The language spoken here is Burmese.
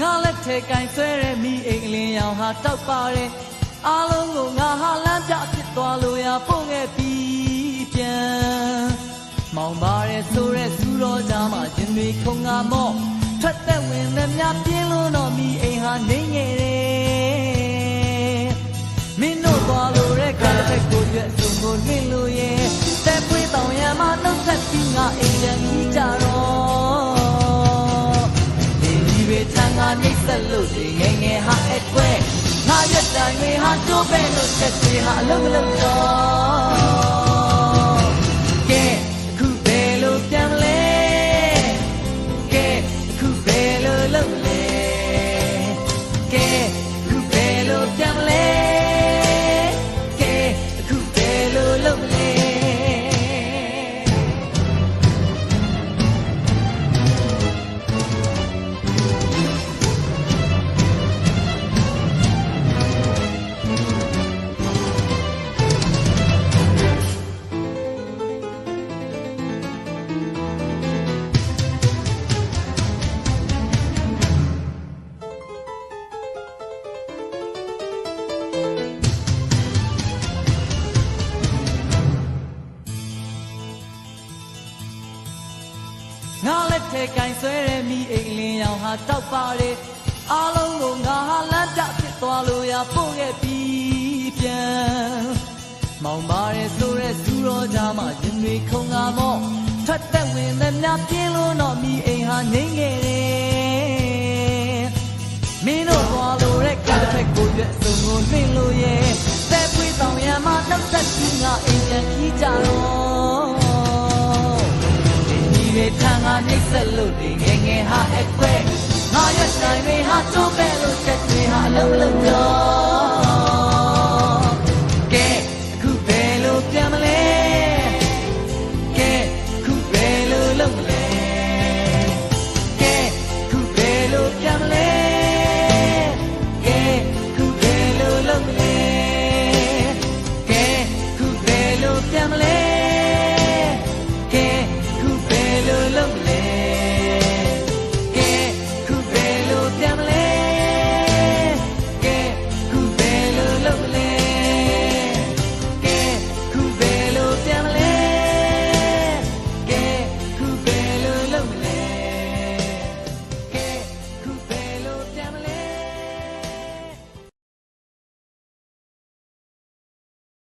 ငါလက်ထဲကင်ဆွဲတဲ့မိအိမ်အလင်းရောင်ဟာတောက်ပါတယ်အားလုံးကိုငါဟာလမ်းပြဖြစ်သွားလို့ရပို့ခဲ့ပြီးပြန်မောင်ပါရဲဆိုရဲစူတော်ကြမှာရင်တွေခုံငါမော့ထွက်သက်ဝင်တဲ့များပြင်းလို့တော့မိအိမ်ဟာနေငယ်တယ် ထန်ကနှိမ့်ဆက်လို့ဒီငယ်ငယ်ဟာအကွဲငါရက်တိုင်းတွေဟာကျိုးပဲလို့ချက်တွေဟာအလုံးမလုံး ထဲကင်ဆွဲတဲ့မိအိမ်လင်းရောင်ဟာတောက်ပါတယ်အားလုံးကိုငါဟာလမ်းပြဖြစ်သွားလို့ရပို့ခဲ့ပြီးပြန်မောင်ပါရဲဆိုရဲစူတော်ကြမှာရင်တွေခုံငါမော့ထွက်သက်ဝင်တဲ့များပြင်းလို့တော့မိအိမ်ဟာနေငယ်တယ်မင်းတို့သွားလို့တဲ့ကတစ်ဖက်ကိုရွက်စုံကိုနှင်းလို့ရဲ့တဲ့ပွေးတောင်ရံမှာနှုတ်ဆက်ပြီးငါ ထန်ကနှိမ့်ဆက်လို့ဒီငယ်ငယ်ဟာအကွဲငါရွက်ဆိုင်တွေဟာကျိုးပဲလို့ချက်တွေဟာအလုံးလုံးတော့